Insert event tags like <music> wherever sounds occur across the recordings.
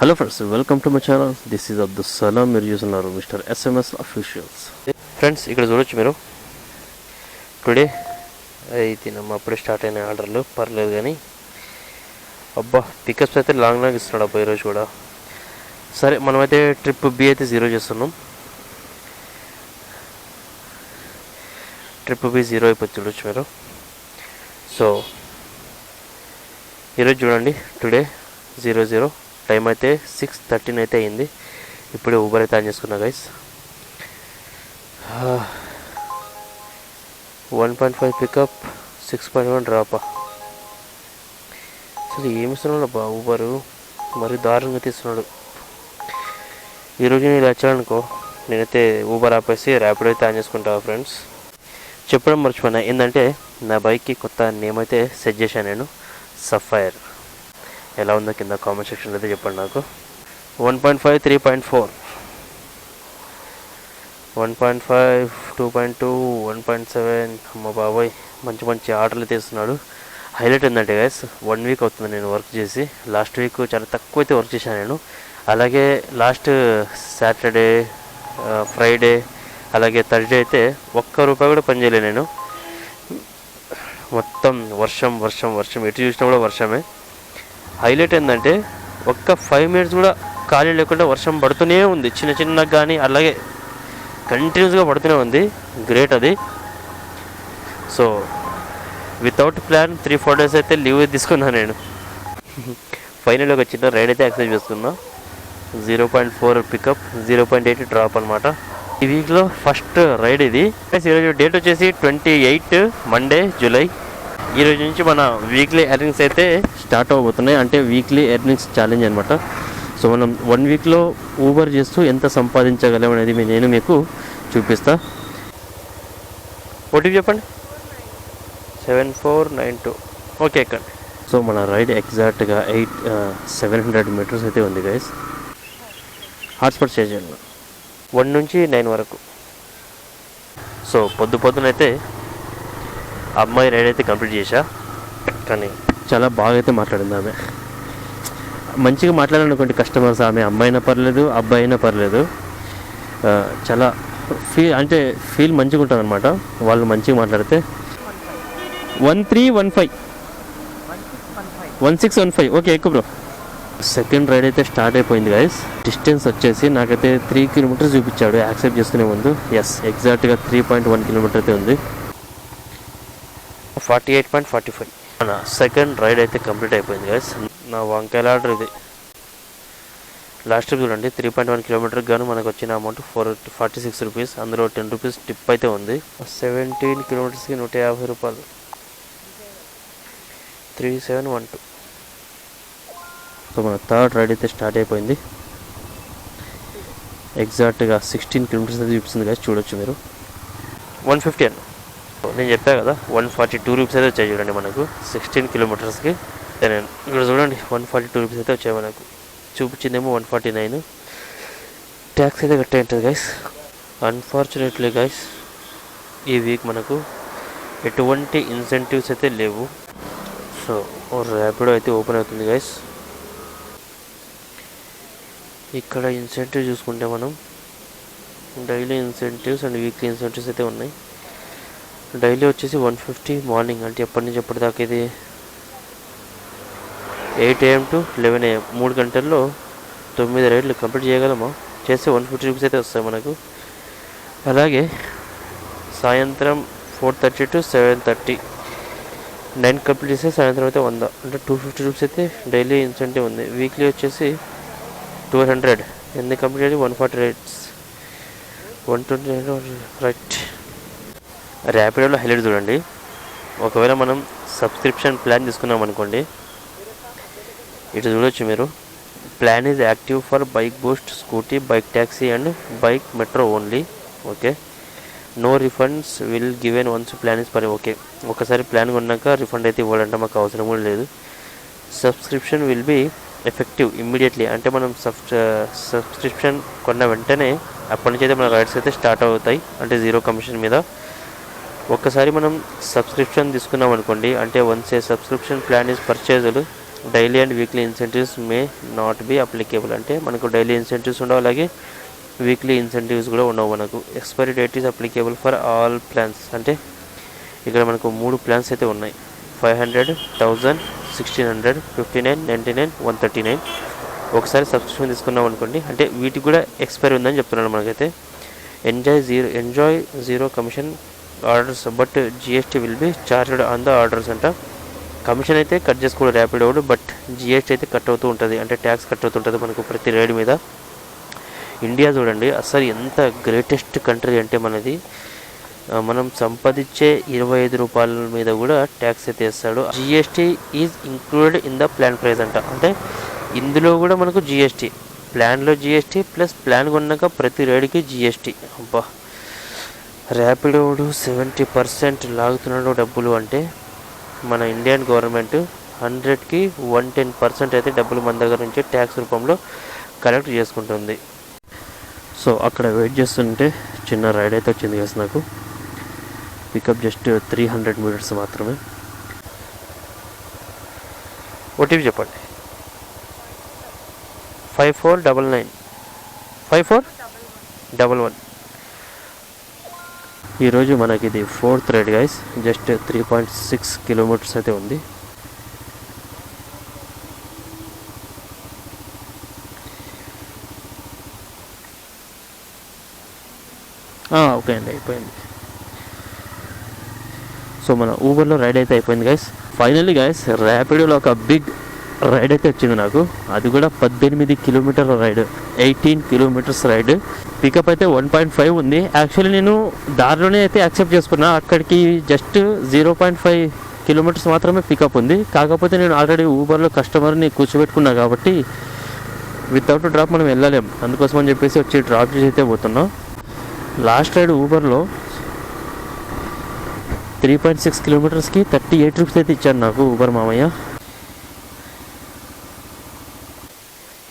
Hello friends welcome to my channel this is Abdul Salam మీరు చూస్తున్నారు mister SMS officials friends ఇక్కడ చూడొచ్చు మీరు. టుడే అయితే నమ్మ అప్పుడే స్టార్ట్ అయిన ఆర్డర్లు. పర్లేదు కానీ అబ్బా పికప్స్ అయితే లాంగ్ లాంగ్ ఇస్తున్నాడు అబ్బా ఈరోజు కూడా. సరే మనమైతే ట్రిప్ బి అయితే జీరో చేస్తున్నాం. ట్రిప్ బి జీరో అయిపోయి చూడొచ్చు మీరు. సో ఈరోజు చూడండి టుడే జీరో జీరో టైం అయితే సిక్స్ థర్టీన్ అయితే అయింది. ఇప్పుడే ఊబర్ అయితే ఆన్ చేసుకున్నా guys one point five pickup six point one డ్రాపా అసలు ఏమి ఇస్తున్నాడు బా ఊబరు మరి దారుణంగా తీస్తున్నాడు. ఈరోజు నేను ఇలా వచ్చాననుకో నేనైతే ఊబర్ ఆపేసి ర్యాపిడ్ అయితే ఆన్ చేసుకుంటా ఫ్రెండ్స్ చెప్పడం మర్చిపోయినా ఏంటంటే నా బైక్కి కొత్త నేమ్ అయితే సెట్ చేశాను నేను సఫైర్ ఎలా ఉందో కింద కామెంట్ సెక్షన్లో అయితే చెప్పండి నాకు. One point five three point four one point five two point two one point seven అమ్మ బాబాయ్ మంచి మంచి ఆర్డర్లు తీస్తున్నాడు హైలైట్ ఏంటంటే గైస్ వన్ వీక్ అవుతుంది నేను వర్క్ చేసి. లాస్ట్ వీక్ చాలా తక్కువ అయితే వర్క్ చేశాను నేను. అలాగే లాస్ట్ సాటర్డే ఫ్రైడే అలాగే థర్స్డే అయితే ఒక్క రూపాయి కూడా పనిచేయలేదు నేను. మొత్తం వర్షం వర్షం వర్షం. ఎటు చూసినా కూడా వర్షమే. హైలైట్ ఏంటంటే ఒక్క ఫైవ్ మినిట్స్ కూడా ఖాళీ లేకుండా వర్షం పడుతూనే ఉంది. చిన్న చిన్నగా కానీ అలాగే కంటిన్యూస్గా పడుతూనే ఉంది. గ్రేట్ అది. So without plan three four days అయితే లీవ్ తీసుకున్నాను నేను. ఫైనల్ ఒక చిన్న రైడ్ అయితే యాక్సెప్ట్ చేసుకున్నా. Zero point four pickup zero point eight drop అనమాట ఈ వీక్లో ఫస్ట్ రైడ్ ఇది. ఈరోజు డేట్ వచ్చేసి ట్వంటీ ఎయిట్ మండే జూలై ఈ రోజు నుంచి మన వీక్లీ ఎర్నింగ్స్ అయితే స్టార్ట్ అవబోతున్నాయి. అంటే వీక్లీ ఎర్నింగ్స్ ఛాలెంజ్ అనమాట సో మనం వన్ వీక్లో ఊబర్ చేస్తూ ఎంత సంపాదించగలం అనేది నేను మీకు చూపిస్తా. ఓటీపీ చెప్పండి? Seven four nine two okay ఎక్కండి సో మన రైడ్ ఎగ్జాక్ట్గా ఎయిట్ సెవెన్ హండ్రెడ్ మీటర్స్ అయితే ఉంది గైస్ హాట్స్పాట్ చేయండి వన్ నుంచి నైన్ వరకు. సో పొద్దు పొద్దునైతే అమ్మాయి రైడ్ అయితే కంప్లీట్ చేశా. కానీ చాలా బాగా అయితే మాట్లాడింది ఆమె. మంచిగా మాట్లాడాలనుకోండి కస్టమర్స్ ఆమె అమ్మాయి అయినా పర్లేదు అబ్బాయి అయినా పర్లేదు చాలా ఫీల్ అంటే ఫీల్ మంచిగా ఉంటుంది అనమాట వాళ్ళు మంచిగా మాట్లాడితే. One three one five one six one five okay ఎక్కువ బ్రో సెకండ్ రైడ్ అయితే స్టార్ట్ అయిపోయింది గైస్ డిస్టెన్స్ వచ్చేసి నాకైతే త్రీ కిలోమీటర్స్ చూపించాడు యాక్సెప్ట్ చేసుకునే ముందు. ఎస్ ఎగ్జాక్ట్గా త్రీ పాయింట్ వన్ కిలోమీటర్ అయితే ఉంది. Forty eight point forty five. Second ride అయితే కంప్లీట్ అయిపోయింది గైస్ నా వంకాయల ఆర్డర్ ఇది. లాస్ట్ చూడండి త్రీ పాయింట్ వన్ కిలోమీటర్కి గాను మనకు వచ్చిన amount four forty six rupees అందులో టెన్ రూపీస్ టిప్ అయితే ఉంది. సెవెంటీన్ కిలోమీటర్స్కి నూట యాభై రూపాయలు. Three seven one two so మన థర్డ్ రైడ్ అయితే స్టార్ట్ అయిపోయింది. ఎగ్జాక్ట్గా సిక్స్టీన్ కిలోమీటర్స్ అయితే చూపిస్తుంది కదా చూడొచ్చు మీరు. వన్ ఫిఫ్టీ అన్న. నేను చెప్పాను కదా వన్ ఫార్టీ టూ రూపీస్ అయితే వచ్చాయి చూడండి మనకు. సిక్స్టీన్ కిలోమీటర్స్కి నేను ఇక్కడ చూడండి వన్ ఫార్టీ టూ రూపీస్ అయితే వచ్చాయి మనకు. చూపించిందేమో వన్ ఫార్టీ నైన్ ట్యాక్స్ అయితే కట్టే ఉంటుంది గైస్ అన్ఫార్చునేట్లీ గైస్ ఈ వీక్ మనకు ఎటువంటి ఇన్సెంటివ్స్ అయితే లేవు. సో ర్యాపిడో అయితే ఓపెన్ అవుతుంది గైస్ ఇక్కడ ఇన్సెంటివ్ చూసుకుంటే మనం daily incentives and weekly incentives అయితే ఉన్నాయి. డైలీ వచ్చేసి వన్ ఫిఫ్టీ మార్నింగ్. అంటే ఎప్పటి నుంచి ఎప్పటిదాకా ఇది? Eight AM to eleven AM. మూడు గంటల్లో తొమ్మిది రైడ్లు కంప్లీట్ చేయగలమా? చేస్తే వన్ ఫిఫ్టీ రూపీస్ అయితే వస్తాయి మనకు. అలాగే సాయంత్రం four thirty to seven thirty. Nine complete చేస్తే సాయంత్రం అయితే వంద. అంటే టూ ఫిఫ్టీ రూపీస్ అయితే డైలీ ఇన్సెంటివ్ ఉంది. వీక్లీ వచ్చేసి టూ హండ్రెడ్. ఎన్ని కంప్లీట్ అయితే one forty rides one twenty. Right. ర్యాపిడోలో highlight చూడండి. ఒకవేళ మనం సబ్స్క్రిప్షన్ ప్లాన్ తీసుకున్నాం అనుకోండి ఇటు చూడొచ్చు మీరు. Plan is active for bike boost scooty bike taxi and bike metro only. Okay. No refunds will given once plan is per okay. ఒకసారి plan కొన్నాక రిఫండ్ అయితే ఇవ్వాలంటే మాకు అవసరం కూడా లేదు. Subscription will be effective immediately. అంటే మనం సబ్ సబ్స్క్రిప్షన్ కొన్న వెంటనే అప్పటి నుంచి అయితే మన రైడ్స్ అయితే స్టార్ట్ అవుతాయి. అంటే జీరో కమిషన్ మీద. ఒక్కసారి మనం సబ్స్క్రిప్షన్ తీసుకున్నాం అనుకోండి అంటే once a subscription plan is పర్చేజులు daily and weekly incentives may not be applicable అంటే మనకు డైలీ ఇన్సెంటివ్స్ ఉండవు అలాగే వీక్లీ ఇన్సెంటివ్స్ కూడా ఉండవు మనకు. Expiry date is applicable for all plans అంటే ఇక్కడ మనకు మూడు ప్లాన్స్ అయితే ఉన్నాయి. Five hundred thousand sixteen hundred fifty nine ninety nine one thirty nine ఒకసారి సబ్స్క్రిప్షన్ తీసుకున్నాం అనుకోండి అంటే వీటికి కూడా ఎక్స్పైరీ ఉందని చెప్తున్నాను మనకైతే. Enjoy zero enjoy zero commission orders but GST will be charged on the orders అంట. కమిషన్ అయితే కట్ చేసుకోవడం ర్యాపిడ్ అవుడు బట్ జిఎస్టీ అయితే కట్ అవుతూ ఉంటుంది. అంటే ట్యాక్స్ కట్ అవుతుంటుంది మనకు ప్రతి రైడ్ మీద. ఇండియా చూడండి అసలు ఎంత గ్రేటెస్ట్ కంట్రీ అంటే మనది. మనం సంపాదించే ఇరవై ఐదు రూపాయల మీద కూడా ట్యాక్స్ అయితే వేస్తాడు. GST is included in the plan price అంట. అంటే ఇందులో కూడా మనకు జిఎస్టీ ప్లాన్లో జిఎస్టీ ప్లస్ ప్లాన్ కొన్నాక ప్రతి రైడ్కి జిఎస్టీ అబ్బా. ర్యాపిడోడు సెవెంటీ పర్సెంట్ లాగుతున్నాడు డబ్బులు అంటే మన ఇండియన్ గవర్నమెంట్ హండ్రెడ్కి వన్ టెన్ పర్సెంట్ అయితే డబ్బులు మన దగ్గర నుంచి ట్యాక్స్ రూపంలో కలెక్ట్ చేసుకుంటుంది. సో అక్కడ వెయిట్ చేస్తుంటే చిన్న రైడ్ అయితే వచ్చింది కదా నాకు. Pickup just three hundred meters మాత్రమే. ఓటీపీ చెప్పండి. Five four double nine five four double one ఈరోజు మనకి ఇది fourth ride guys just three point six kilometers అయితే ఉంది. ఆ, ఓకే అండి అయిపోయింది. సో మన ఊబర్లో రైడ్ అయితే అయిపోయింది గైస్ ఫైనల్లీ గైస్ ర్యాపిడోలో ఒక బిగ్ రైడ్ అయితే వచ్చింది నాకు. అది కూడా పద్దెనిమిది కిలోమీటర్ల ride. Eighteen kilometers ride. Pickup అయితే వన్ పాయింట్ ఫైవ్ ఉంది. యాక్చువల్లీ నేను దారిలోనే అయితే యాక్సెప్ట్ చేసుకున్నా. అక్కడికి just zero point five kilometers మాత్రమే పికప్ ఉంది. కాకపోతే నేను ఆల్రెడీ ఊబర్లో కస్టమర్ని కూర్చోబెట్టుకున్నా కాబట్టి వితౌట్ డ్రాప్ మనం వెళ్ళలేం. అందుకోసం అని చెప్పేసి వచ్చి డ్రాప్ చేసి అయితే పోతున్నాం. లాస్ట్ రైడ్ ఊబర్లో త్రీ పాయింట్ సిక్స్ కిలోమీటర్స్కి థర్టీ ఎయిట్ రూపీస్ అయితే ఇచ్చాను నాకు ఊబర్ మామయ్య.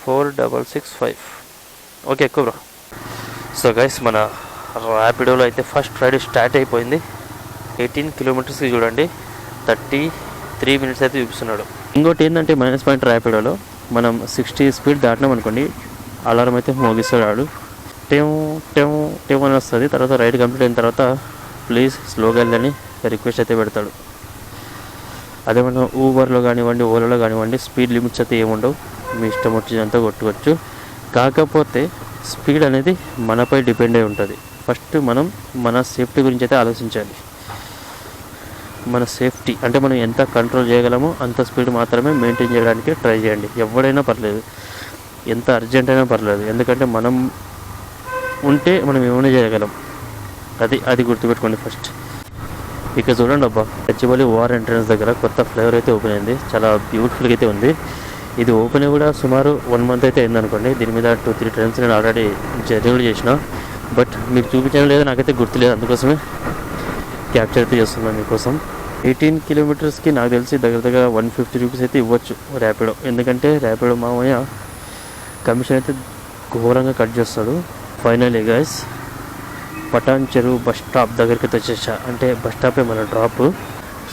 Four double six five. Okay ఎక్కువ బ్రో. సో గైస్ మన ర్యాపిడోలో అయితే ఫస్ట్ రైడ్ స్టార్ట్ అయిపోయింది. ఎయిటీన్ కిలోమీటర్స్కి చూడండి. థర్టీ త్రీ మినిట్స్ అయితే చూపిస్తున్నాడు. ఇంకోటి ఏంటంటే మైనస్ పాయింట్ ర్యాపిడోలో మనం సిక్స్టీ స్పీడ్ దాటినాం అనుకోండి అలారం అయితే మోగిస్తాడు టేమ్ టేమ్ టేమ్ అని వస్తుంది. తర్వాత రైడ్ కంప్లీట్ అయిన తర్వాత ప్లీజ్ స్లోగా వెళ్ళని రిక్వెస్ట్ అయితే పెడతాడు. అదే మనం ఊబర్లో కానివ్వండి ఓలాలో కానివ్వండి స్పీడ్ లిమిట్స్ అయితే ఏముండవు. మీ ఇష్టం వచ్చినంత కొట్టుకోవచ్చు. కాకపోతే స్పీడ్ అనేది మనపై డిపెండ్ అయి ఉంటుంది. ఫస్ట్ మనం మన సేఫ్టీ గురించి అయితే ఆలోచించాలి. మన సేఫ్టీ అంటే మనం ఎంత కంట్రోల్ చేయగలమో అంత స్పీడ్ మాత్రమే మెయింటైన్ చేయడానికి ట్రై చేయండి. ఎవడైనా పర్లేదు. ఎంత అర్జెంట్ అయినా పర్లేదు. ఎందుకంటే మనం ఉంటే మనం ఏమైనా చేయగలం. అది అది గుర్తుపెట్టుకోండి ఫస్ట్. ఇక చూడండి అబ్బా గచ్చిబౌలి వార్ ఎంట్రన్స్ దగ్గర కొత్త ఫ్లేవర్ అయితే ఓపెన్ అయింది. చాలా బ్యూటిఫుల్గా అయితే ఉంది. ఇది ఓపెన్ కూడా సుమారు వన్ మంత్ అయితే అయింది అనుకోండి దీని మీద టూ త్రీ టైమ్స్ నేను ఆల్రెడీ జర్నీ కూడా చేసిన. బట్ మీకు చూపించడం లేదా నాకైతే గుర్తులేదు. అందుకోసమే క్యాప్చర్ అయితే చేస్తున్నాను మీకోసం. ఎయిటీన్ కిలోమీటర్స్కి నాకు తెలిసి దగ్గర దగ్గర వన్ ఫిఫ్టీ రూపీస్ అయితే ఇవ్వచ్చు ర్యాపిడో ఎందుకంటే ర్యాపిడో మామయ్య కమిషన్ అయితే ఘోరంగా కట్ చేస్తాడు. ఫైనలీ గైస్ పటాన్ చెరువు బస్ స్టాప్ దగ్గరికి అయితే వచ్చేసా. అంటే బస్ స్టాపే మన డ్రాప్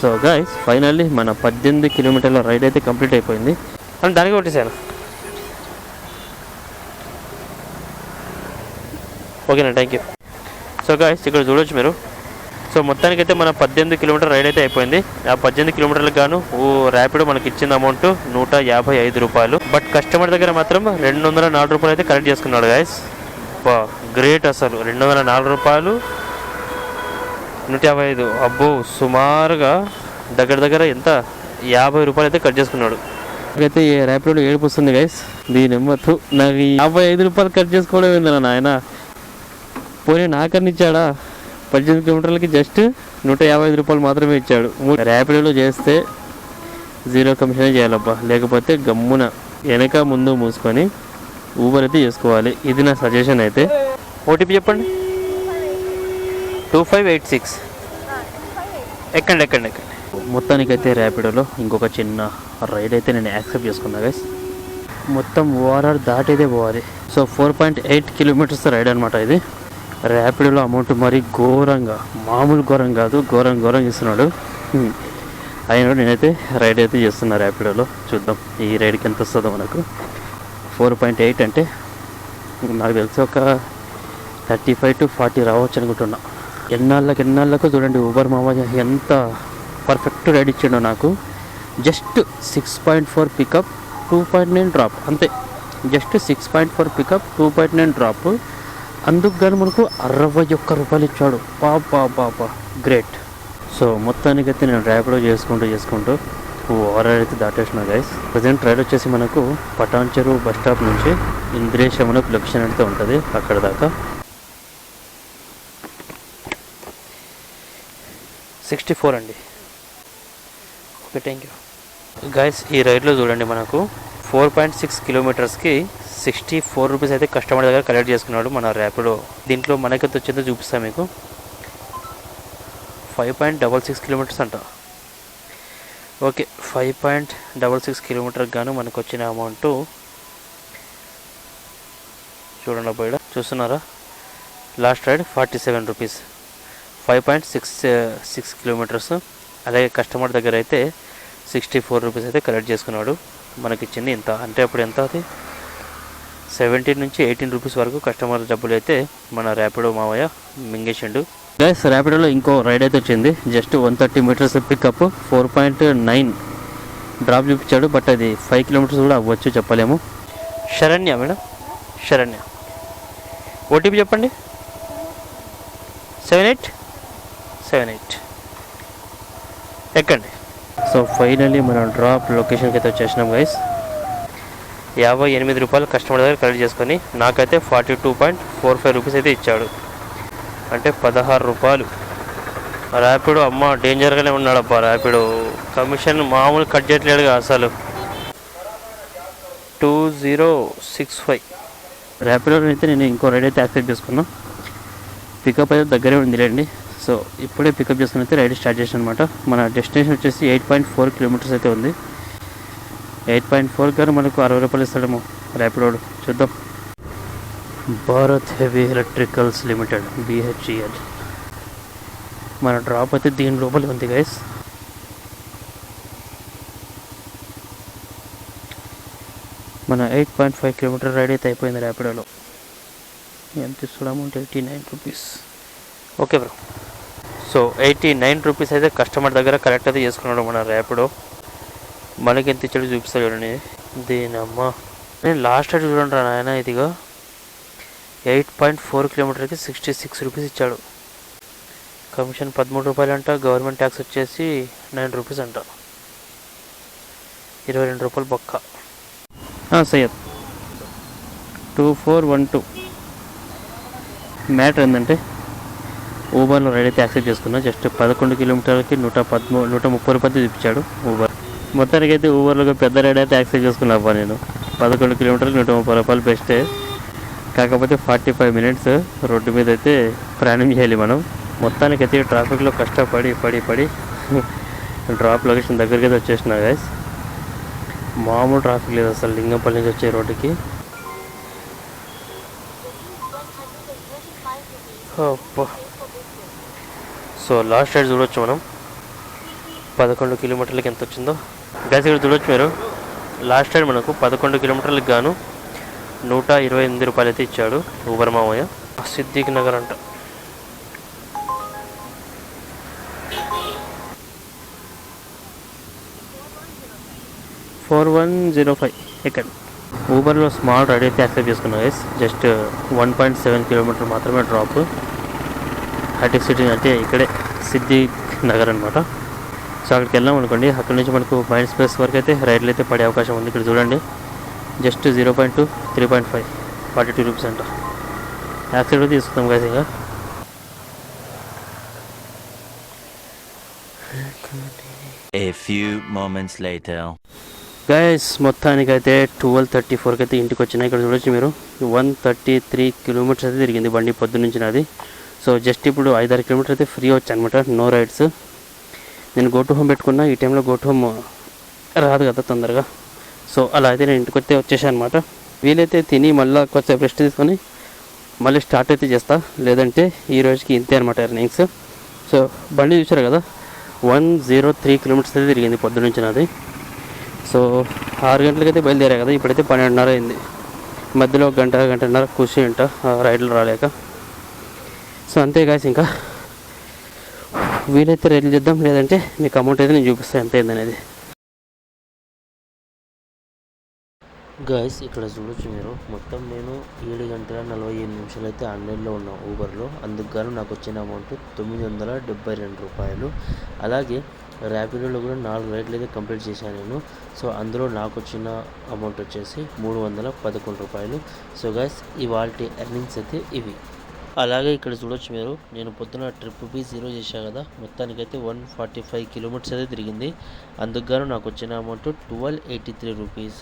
సో గైస్ ఫైనల్లీ మన పద్దెనిమిది కిలోమీటర్ల రైడ్ అయితే కంప్లీట్ అయిపోయింది. అని దానికి కొట్టేశాను ఓకేనా థ్యాంక్ యూ సో గాయస్ ఇక్కడ చూడొచ్చు మీరు. సో మొత్తానికైతే మన పద్దెనిమిది కిలోమీటర్ రైడ్ అయితే అయిపోయింది. ఆ పద్దెనిమిది కిలోమీటర్లకు గాను ఓ ర్యాపిడో మనకి ఇచ్చిన అమౌంట్ నూట యాభై ఐదు రూపాయలు. బట్ కస్టమర్ దగ్గర మాత్రం రెండు వందల నాలుగు రూపాయలు అయితే కలెక్ట్ చేసుకున్నాడు గాయస్ గ్రేట్ అసలు. రెండు వందల నాలుగు రూపాయలు నూట యాభై ఐదు. అబ్బో సుమారుగా దగ్గర దగ్గర ఎంత? యాభై రూపాయలు అయితే కట్ చేసుకున్నాడు. అయితే ఈ ర్యాపిడోలో ఏడుపు వస్తుంది గైస్ దీని ఎమ్మత్తు నాకు ఈ యాభై ఐదు రూపాయలు కట్ చేసుకోవడం ఏంది నాయన. పోనీ నాకన్నా ఇచ్చాడా? పద్దెనిమిది కిలోమీటర్లకి జస్ట్ నూట యాభై ఐదు రూపాయలు మాత్రమే ఇచ్చాడు. ర్యాపిడోలో చేస్తే జీరో కమిషనే చేయాలబ్బా. లేకపోతే గమ్మున వెనక ముందు మూసుకొని ఊబర్ అయితే చేసుకోవాలి. ఇది నా సజెషన్ అయితే. ఓటీపీ చెప్పండి. Two five eight six. ఎక్కండి ఎక్కండి ఎక్కండి. మొత్తానికైతే ర్యాపిడోలో ఇంకొక చిన్న రైడ్ అయితే నేను యాక్సెప్ట్ చేసుకున్నా గైస్ మొత్తం ఓఆర్ఆర్ దాటేదే పోవాలి. So four point eight kilometers ride అనమాట ఇది. ర్యాపిడోలో అమౌంట్ మరి ఘోరంగా మామూలు ఘోరం కాదు ఘోరం ఘోరంగా ఇస్తున్నాడు హ్మ్. అయినా నేనైతే రైడ్ అయితే చేస్తున్నా ర్యాపిడోలో. చూద్దాం ఈ రైడ్కి ఎంత వస్తుందో మనకు. ఫోర్ పాయింట్ ఎయిట్ అంటే నాకు తెలిసి ఒక థర్టీ ఫైవ్ టు ఫార్టీ రావచ్చు అనుకుంటున్నా. ఎన్నాళ్ళకి ఎన్నాళ్ళకు చూడండి ఊబర్ మామ ఎంత పర్ఫెక్ట్ రైడ్ ఇచ్చాడు నాకు. Just six point four pickup two point nine drop అంతే. Just six point four pickup two point nine drop అందుకు గాను మనకు అరవై ఒక్క రూపాయలు ఇచ్చాడు. పాపా పాపా గ్రేట్ సో మొత్తానికైతే నేను ర్యాపిడో చేసుకుంటూ చేసుకుంటూ ఓవరాల్ అయితే దాటేసిన గైస్ ప్రజెంట్ రైడ్ వచ్చేసి మనకు పటాన్ చెరువు బస్ స్టాప్ నుంచి ఇంద్రేశమునకు లొకేషన్ అయితే ఉంటుంది అక్కడ దాకా. సిక్స్టీ ఫోర్ అండి. ఓకే థ్యాంక్ యూ గైస్ ఈ రైడ్లో చూడండి మనకు ఫోర్ పాయింట్ సిక్స్ కిలోమీటర్స్కి సిక్స్టీ ఫోర్ రూపీస్ అయితే కస్టమర్ దగ్గర కలెక్ట్ చేసుకున్నాడు మన ర్యాపిడో దీంట్లో మనకెంత వచ్చిందో చూపిస్తాను మీకు. Five point double six kilometers అంట. Okay five point double six కిలోమీటర్కి గాను మనకు వచ్చిన అమౌంట్. చూడండి పోయిడ చూస్తున్నారా? Last ride forty seven rupees. Five point six six kilometers. అలాగే కస్టమర్ దగ్గర అయితే సిక్స్టీ ఫోర్ రూపీస్ అయితే కలెక్ట్ చేసుకున్నాడు. మనకి ఇచ్చింది ఇంత. అంటే అప్పుడు ఎంత అది? సెవెంటీన్ నుంచి ఎయిటీన్ రూపీస్ వరకు కస్టమర్ డబ్బులు అయితే మన ర్యాపిడో మావయ్య మింగేసిండు. గైస్ ర్యాపిడోలో ఇంకో రైడ్ అయితే వచ్చింది. Just one thirty meters pickup four point nine drop చూపించాడు. బట్ అది ఫైవ్ కిలోమీటర్స్ కూడా అవ్వచ్చు చెప్పలేము. శరణ్య మేడం? శరణ్య. ఓటీపీ చెప్పండి. సెవెన్ ఎయిట్ సెవెన్ ఎయిట్ ఎక్కండి. సో ఫైనల్లీ మనం డ్రాప్ లొకేషన్కి అయితే వచ్చేసినాం గైస్ యాభై ఎనిమిది రూపాయలు కస్టమర్ దగ్గర కలెక్ట్ చేసుకొని నాకైతే forty two point four five rupees అయితే ఇచ్చాడు. అంటే పదహారు రూపాయలు. ర్యాపిడో అమ్మ డేంజర్గానే ఉన్నాడు అబ్బా ర్యాపిడో కమిషన్ మామూలు కట్ చేయట్లేడుగా అసలు. Two zero six five. ర్యాపిడోలో అయితే నేను ఇంకో రైడ్ అయితే యాక్సెప్ట్ చేసుకున్నాను పికప్ అయితే దగ్గరే ఉందిలేండి. సో ఇప్పుడే పికప్ చేసుకుని అయితే రైడ్ స్టార్ట్ చేసాను అనమాట మన డెస్టినేషన్ వచ్చేసి ఎయిట్ పాయింట్ ఫోర్ కిలోమీటర్స్ అయితే ఉంది. ఎయిట్ పాయింట్ ఫోర్ గారు మనకు అరవై రూపాయలు ఇస్తాడేమో ర్యాపిడోడు చూద్దాం. Bharat heavy electricals limited BHEL మన డ్రాప్ అయితే దీని లోపల ఉంది గైస్ మన eight point five kilometer ride అయితే అయిపోయింది ర్యాపిడోలో ఎంత ఇస్తాడు amount eighty nine rupees okay bro so eighty nine rupees అయితే కస్టమర్ దగ్గర కరెక్ట్ అయితే చేసుకున్నాడు మన ర్యాపిడో. మనకి ఎంత ఇచ్చాడు చూపిస్తాడు చూడండి. దీనమ్మా. నేను లాస్ట్ అయితే చూడండి రా నాయన ఇదిగో. ఎయిట్ పాయింట్ ఫోర్ కిలోమీటర్కి సిక్స్టీ సిక్స్ రూపీస్ ఇచ్చాడు. కమిషన్ పదమూడు రూపాయలు అంట గవర్నమెంట్ ట్యాక్స్ వచ్చేసి నైన్ రూపీస్ అంట. ఇరవై రెండు రూపాయలు బొక్క. Syed. Two four one two matter ఏంటంటే ఊబర్లో రైడ్ అయితే యాక్సెప్ట్ చేసుకున్నా. జస్ట్ పదకొండు కిలోమీటర్లకి నూట పదమూడు నూట ముప్పై రూపాయలు చూపించాడు ఊబర్. మొత్తానికి అయితే ఊబర్లో పెద్ద రైడ్ అయితే యాక్సెప్ట్ చేసుకున్నా అబ్బా నేను. పదకొండు కిలోమీటర్లు నూట ముప్పై రూపాయలు బెస్టే కాకపోతే ఫార్టీ ఫైవ్ మినిట్స్ రోడ్డు మీద అయితే ప్రయాణం చేయాలి మనం. మొత్తానికి అయితే ట్రాఫిక్లో కష్టపడి పడి పడి <laughs> డ్రాప్ లొకేషన్ దగ్గరికి అయితే వచ్చేసిన గైస్ మామూలు ట్రాఫిక్ లేదు అసలు లింగంపల్లి నుంచి వచ్చే రోడ్డుకి. అబ్బా. సో లాస్ట్ రైడ్ చూడొచ్చు మనం. పదకొండు కిలోమీటర్లకి ఎంత వచ్చిందో. గ్యాస్ ఇక్కడ చూడొచ్చు మీరు. లాస్ట్ రైడ్ మనకు పదకొండు కిలోమీటర్లకు గాను నూట ఇరవై ఎనిమిది రూపాయలు అయితే ఇచ్చాడు ఊబర్ మామయ్య సిద్దిక్ నగర్ అంట. ఫోర్ వన్ జీరో ఫైవ్ ఇక్కడ ఊబర్లో స్మాల్ రైడ్ అయితే యాక్సెప్ట్ చేసుకున్నా just one point seven kilometer మాత్రమే డ్రాప్ హైటెక్ సిటీ అంటే ఇక్కడే సిద్దిక్ నగర్ అనమాట సో అక్కడికి వెళ్ళాం అనుకోండి. అక్కడ నుంచి మనకు మైండ్ స్పేస్ వరకు అయితే రైడ్లు అయితే పడే అవకాశం ఉంది. ఇక్కడ చూడండి. Just zero point two three point five forty two rupees అంట. యాక్సెప్ట్ అయితే తీసుకుందాం గైస్ ఇంకా. A few moments later. Guys మొత్తానికైతే ట్వెల్వ్ థర్టీ ఫోర్కి అయితే ఇంటికి వచ్చినాయి ఇక్కడ చూడొచ్చు మీరు. వన్ థర్టీ త్రీ కిలోమీటర్స్ అయితే తిరిగింది బండి పొద్దు నుంచి నాది. సో జస్ట్ ఇప్పుడు ఐదారు కిలోమీటర్ అయితే ఫ్రీ వచ్చి అనమాట నో రైడ్స్ నేను గో టు హోమ్ పెట్టుకున్నా ఈ టైంలో గో టు హోమ్ రాదు కదా తొందరగా. సో అలా అయితే నేను ఇంటికి వస్తే వచ్చేసాను అనమాట వీలైతే తిని మళ్ళీ కొంచెం రెస్ట్ తీసుకొని మళ్ళీ స్టార్ట్ అయితే చేస్తా. లేదంటే ఈ రోజుకి ఇంతే అనమాట ఎర్నింగ్స్ సో బండి చూసారు కదా వన్ జీరో త్రీ కిలోమీటర్స్ అయితే తిరిగింది పొద్దునుంచి నాది. సో ఆరు గంటలకైతే బయలుదేరా కదా ఇప్పుడైతే పన్నెండున్నర అయింది. మధ్యలో గంట గంటన్నర కూర్చి ఉంటా రైడ్లు రాలేక. సో అంతే గాయస్ ఇంకా వీలైతే రైలు చేద్దాం లేదంటే మీకు అమౌంట్ అయితే నేను చూపిస్తాను ఎంత అయిందనేది గాయస్ ఇక్కడ చూడొచ్చు మీరు మొత్తం నేను ఏడు గంటల నలభై ఎనిమిది నిమిషాలు అయితే ఆన్లైన్లో ఉన్నా ఊబర్లో అందుకు గాను నాకు వచ్చిన అమౌంట్ తొమ్మిది వందల డెబ్బై రెండు రూపాయలు. అలాగే ర్యాపిడోలో కూడా నాలుగు రైడ్లు అయితే కంప్లీట్ చేశాను నేను. సో అందులో నాకు వచ్చిన అమౌంట్ వచ్చేసి మూడు వందల పదకొండు రూపాయలు. సో గాయస్ ఇవాళ ఎర్నింగ్స్ అయితే ఇవి. అలాగే ఇక్కడ చూడొచ్చు మీరు. నేను పొద్దున ట్రిప్ బి జీరో చేశాను కదా. మొత్తానికైతే వన్ ఫార్టీ ఫైవ్ కిలోమీటర్స్ అయితే తిరిగింది. అందుకు గాను నాకు వచ్చిన amount twelve eighty three rupees